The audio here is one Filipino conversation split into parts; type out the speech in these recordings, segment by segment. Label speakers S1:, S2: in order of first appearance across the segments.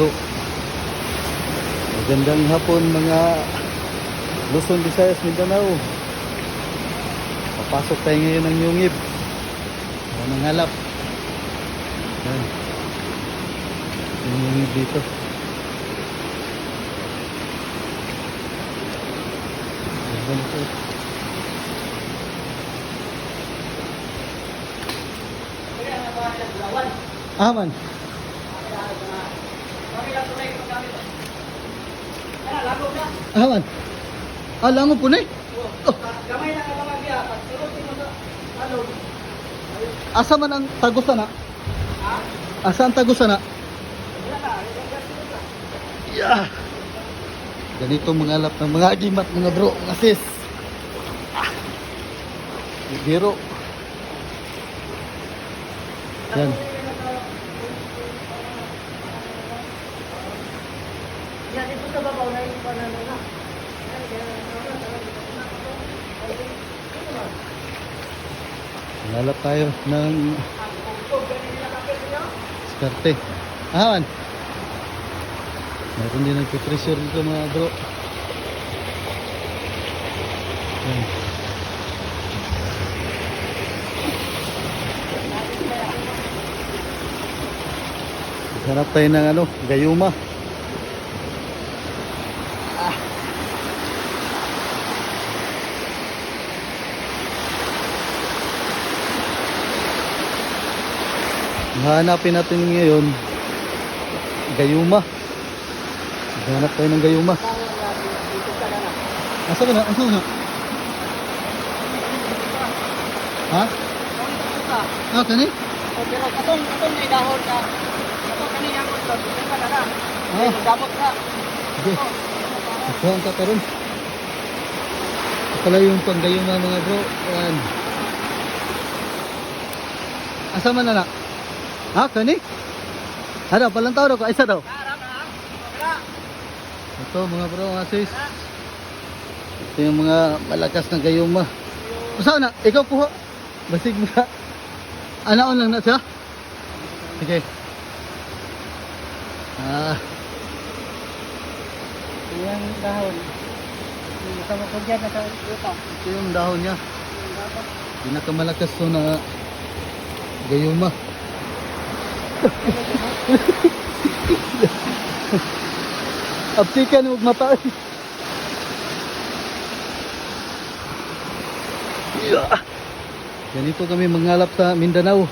S1: bro. Magandang hapon mga Luzon, Visayas, Mindanao. Papasok tayo ngayon ng Yungib. Mga nangalap. Yan. Yung Yungib dito. Ganda na ito. Aman. Aman. Alam mo po na. Oh,
S2: Gamay na ka mga biya, pag sulod mo sa ano,
S1: asa man ang tagusan na?
S2: ha?
S1: Asa ang tagusan na? Yeah. Ganito mga alap ng mga agimat mga bro, mga sis. Ah. Biro. Yan,
S2: ito sa babaw na yung panano na.
S1: Lalap tayo ng skarte. Ahan. Meron din nagpipressure dito mga bro. Yan. Hanap tayo ng ano, gayuma. Hanapin natin ngayon gayuma. Hanap tayo ng gayuma. Asa ka na? Asa ka na? Ha? Ah, kani?
S2: Pero katong, katong may dahon na, katong kanina ko, ito ka na na.
S1: Ah.
S2: Gamot ka.
S1: Sige. Kuhaan ka karon. Pala yung panggayuma mga bro. Ayan. Asa man na na? Ha? Kani? Ano? Palang tao daw ko? Isa daw?
S2: Na.
S1: Ito mga bro, mga sis. Ito yung mga malakas na gayuma. Usaw na, ikaw po. Basig ka. Anaon lang na siya? Sige. Ah,
S2: Yung dahon. Sa mga dyan, nasa lupa.
S1: ito yung dahon niya. Pinakamalakas to na gayuma. Aptikan huwag mata. Yeah. Ganito kami mangalap sa Mindanao.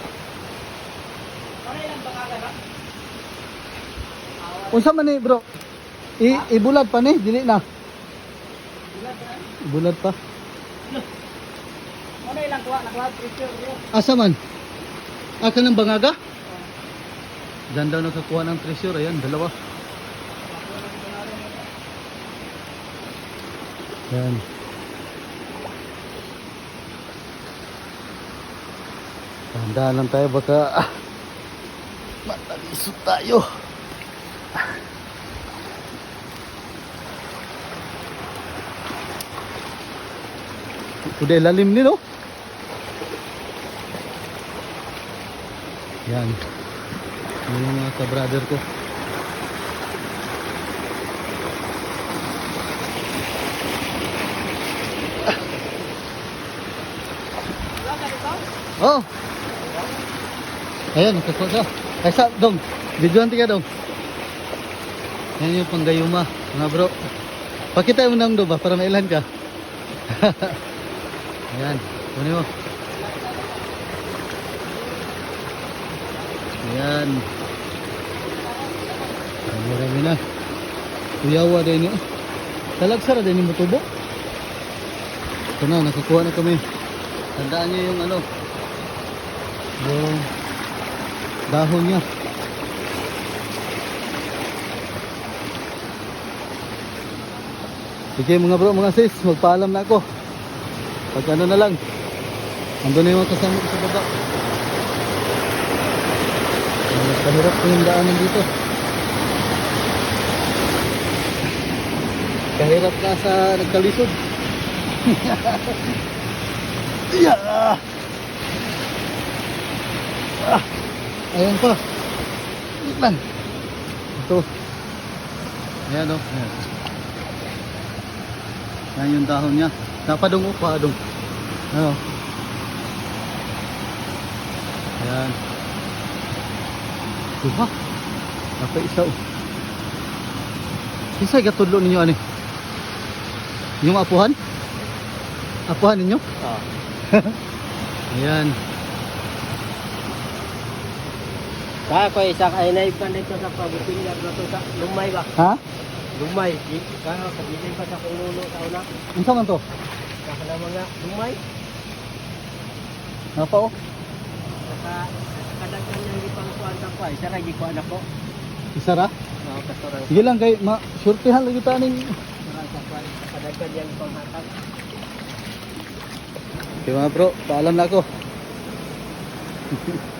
S1: Unsa man ni bro? I ibulad pa ni, dili na. Ibulad pa.
S2: Ano yung kuha? Nakuha, pressure yun.
S1: Asa man? Aka ng bangaga? Diyan daw nakakuha ng treasure. Ayan, dalawa. Yan. Tandaan lang tayo baka ah, matalisod tayo. Udah lalim ni no? Yan. Yan yung mga ka-brother ko. Oh! Ayan, nakakuha siya. Ay, sa, dong. Videoan tika, dong. Yan yung panggayuma, mga bro. Pakita mo nang ba, para mailan ka. Ayan, kunin mo. Ayan. Marami na. Kuyawa din yun. Talagsara din yung mutubo. Ito na, nakakuha na kami. Tandaan niyo yung ano, yung dahon niya. Sige mga bro, mga sis, magpaalam na ako. Pag ano na lang, andun na yung mga kasama ko sa baba. Mas kahirap ko yung daanan dito. Kahirap ka sa nagkalisod. Yeah! Ah, ayan pa. Ilan? ito. Ayan o. Ayan. Yan yung dahon niya. Napadong o, paadong. Ano? Ayan. Duha. Napa isa o. Kisay katudlo ninyo ani? Yung apuhan? Apuhan ninyo?
S2: Oo.
S1: Ayan.
S2: Kaya ko isa ay naipan dito sa pabuting na to sa lumay ba?
S1: Ha?
S2: Lumay. Kaya kabitin pa sa kululo sa una.
S1: Unsa man to?
S2: Saka na mga lumay.
S1: Napa o?
S2: Saka kadaghan ng ipang kuan sa kuan. Isa ra gikuan ako.
S1: Isa ra?
S2: Oo, kastorang
S1: Sige lang kay ma surtihan lagi ta Okay mga bro, paalam na ako.